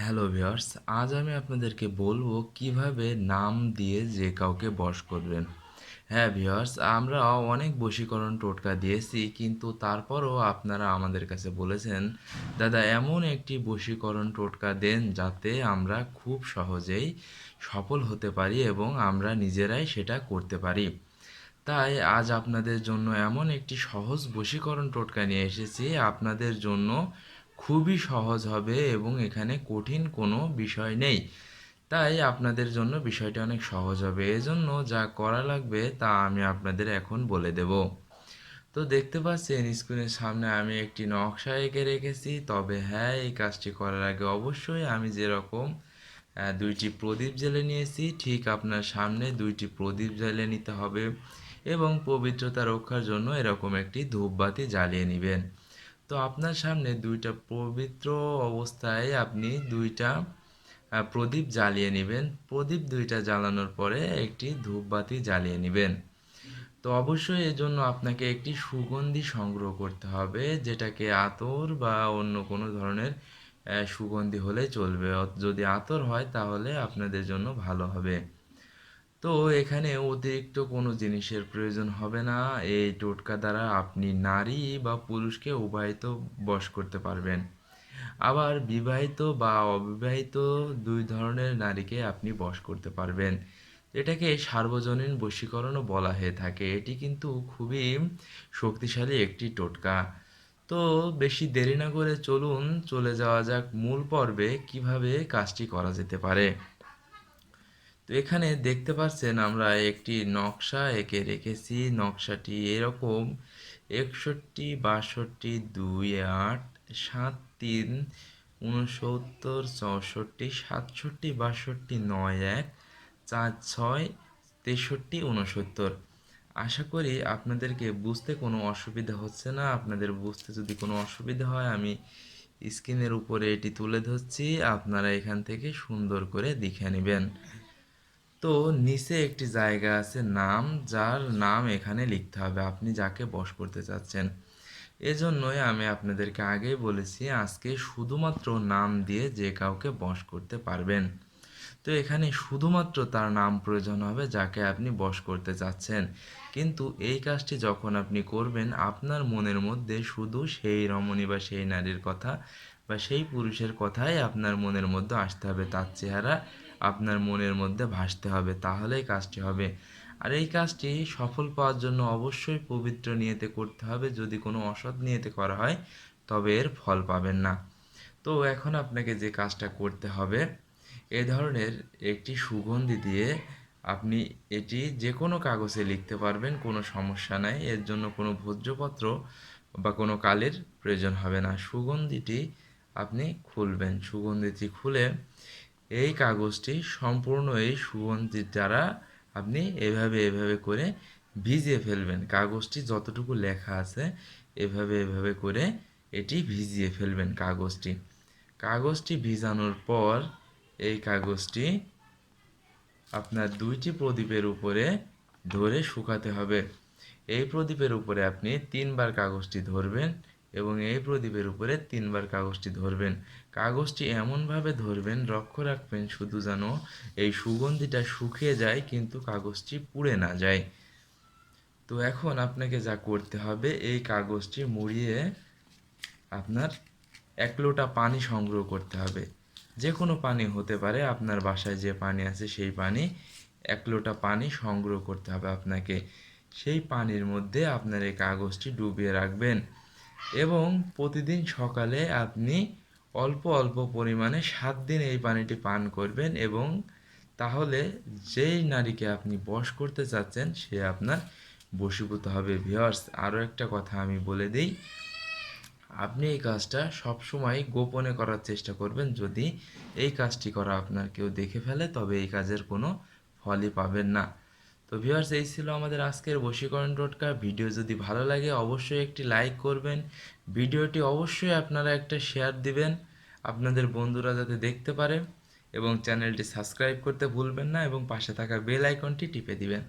Hello viewers আজ আমি আপনাদেরকে বলব কীভাবে নাম দিয়ে যে কাউকে বশ করবেন। হ্যাঁ ভিউয়ার্স আমরা অনেক বশীকরণ টোটকা দিয়েছি, কিন্তু তারপরও আপনারা আমাদের কাছে বলেছেন, দাদা, এমন একটি বশীকরণ টোটকা দেন যাতে আমরা খুব সহজেই সফল হতে পারি এবং আমরা নিজেরাই সেটা করতে পারি। তাই আজ আপনাদের জন্য এমন একটি সহজ বশীকরণ টোটকা নিয়ে এসেছি, আপনাদের জন্য খুবই সহজ হবে এবং এখানে কঠিন কোনো বিষয় নেই। তাই আপনাদের জন্য বিষয়টা অনেক সহজ হবে। এজন্য যা করা লাগবে তা আমি আপনাদের এখন বলে দেব। তো দেখতে পাচ্ছেন স্ক্রিনের সামনে আমি একটি নকশা এঁকে রেখেছি। তবে হ্যাঁ এই কাজটি করার আগে অবশ্যই আমি যেরকম দুইটি প্রদীপ জ্বেলে নিয়েছি, ঠিক আপনার সামনে দুইটি প্রদীপ জ্বেলে নিতে হবে এবং পবিত্রতা রক্ষার জন্য এরকম একটি ধূপবাতি জ্বালিয়ে নেবেন। তো আপনার সামনে দুইটা পবিত্র অবস্থায় আপনি দুইটা প্রদীপ জ্বালিয়ে নেবেন। প্রদীপ দুইটা জ্বালানোর পরে একটি ধূপবাতি জ্বালিয়ে নেবেন। তো অবশ্যই এর জন্য আপনাকে একটি সুগন্ধি সংগ্রহ করতে হবে, যেটাকে আতর বা অন্য কোনো ধরনের সুগন্ধি হলে চলবে। যদি আতর হয় তাহলে আপনাদের জন্য ভালো হবে। তো এখানে অতিরিক্ত কোনো জিনিসের প্রয়োজন হবে না। এই টোটকা দ্বারা আপনি নারী বা পুরুষকে উভয়ত বশ করতে পারবেন। আবার বিবাহিত বা অবিবাহিত দুই ধরনের নারীকে আপনি বশ করতে পারবেন। এটাকে সার্বজনীন বশীকরণও বলা হয়ে থাকে। এটি কিন্তু খুবই শক্তিশালী একটি টোটকা। তো বেশি দেরি না করে চলুন, চলে যাওয়া যাক মূল পর্বে, কীভাবে কাজটি করা যেতে পারে। তো এখানে দেখতে পাচ্ছেন আমরা একটি নকশা এঁকে রেখেছি। নকশাটি এরকম একষট্টি, বাষট্টি, দুই, আট, সাত, তিন, উনসত্তর, চৌষট্টি, সাতষট্টি, বাষট্টি, নয়, এক, চার, ছয়, তেষট্টি, উনসত্তর। আশা করি আপনাদেরকে বুঝতে কোনো অসুবিধা হচ্ছে না। আপনাদের বুঝতে যদি কোনো অসুবিধা হয়, আমি স্ক্রিনের উপরে এটি তুলে ধরছি। আপনারা এখান থেকে সুন্দর করে দেখে নেবেন। তো নিচে একটি জায়গা আছে নাম, যার নাম এখানে লিখতে হবে। আপনি যাকে বশ করতে চাচ্ছেন। এজন্যই আমি আপনাদেরকে আগেই বলেছি, আজকে শুধুমাত্র নাম দিয়ে যে কাউকে বশ করতে পারবেন। তো এখানে শুধুমাত্র তার নাম প্রয়োজন হবে, যাকে আপনি বশ করতে চাচ্ছেন। কিন্তু এই কাজটি যখন আপনি করবেন, আপনার মনের মধ্যে শুধু সেই রমণী বা সেই নারীর কথা বা সেই পুরুষের কথাই আপনার মনের মধ্যে আসতে হবে। তার চেহারা আপনার মনের মধ্যে ভাসতে হবে, তাহলেই কাজটি হবে। আর এই কাজটি সফল পাওয়ার জন্য অবশ্যই পবিত্র নিয়েতে করতে হবে, যদি কোনো অসৎ নিয়েতে করা হয়, তবে এর ফল পাবেন না। তো এখন আপনাকে যে কাজটা করতে হবে, এ ধরনের একটি সুগন্ধি দিয়ে আপনি এটি যে কোনো কাগজে লিখতে পারবেন, কোনো সমস্যা নাই, এর জন্য কোনো ভোজ্যপত্র বা কোনো কালের প্রয়োজন হবে না। সুগন্ধিটি আপনি খুলবেন। সুগন্ধিটি খুলে এই কাগজটি সম্পূর্ণ এই সুগন্ধির দ্বারা আপনি এভাবে এভাবে করে ভিজিয়ে ফেলবেন। কাগজটি যতটুকু লেখা আছে, এভাবে এভাবে করে এটি ভিজিয়ে ফেলবেন কাগজটি। কাগজটি ভিজানোর পর এই কাগজটি আপনার দুইটি প্রদীপের উপরে ধরে শুকাতে হবে। এই প্রদীপের উপরে আপনি তিনবার কাগজটি ধরবেন। এবং এই প্রদীপের উপরে তিনবার কাগজটি ধরবেন। কাগজটি এমনভাবে ধরবেন লক্ষ্য রাখবেন শুধু যেন এই সুগন্ধিটা শুকিয়ে যায়, কিন্তু কাগজটি পুড়ে না যায়। তো এখন আপনাকে যা করতে হবে, এই কাগজটি মুড়িয়ে আপনার এক লোটা পানি সংগ্রহ করতে হবে। যে কোনো পানি হতে পারে, আপনার বাসায় যে পানি আছে সেই পানি এক লোটা পানি সংগ্রহ করতে হবে আপনাকে। সেই পানির মধ্যে আপনার এই কাগজটি ডুবিয়ে রাখবেন। এবং প্রতিদিন সকালে আপনি অল্প অল্প পরিমাণে সাত দিন এই পানিটি পান করবেন এবং তাহলে যেই নারীকে আপনি বশ করতে চাচ্ছেন, সে আপনার বশীভূত হবে। ভিওর্স আরও একটা কথা আমি বলে দিই। আপনি এই কাজটা সবসময় গোপনে করার চেষ্টা করবেন। যদি এই কাজটি করা আপনার কেউ দেখে ফেলে, তবে এই কাজের কোনো ফলই পাবেন না। তো ভিউয়ার্স এই ছিল আমাদের আজকের বশীকরণ টোটকা। ভিডিও যদি ভালো লাগে, অবশ্যই একটি লাইক করবেন। ভিডিওটি অবশ্যই আপনারা একটা শেয়ার দিবেন, আপনাদের বন্ধুরা যাতে দেখতে পারে। এবং চ্যানেলটি সাবস্ক্রাইব করতে ভুলবেন না এবং পাশে থাকা বেল আইকনটি টিপে দিবেন।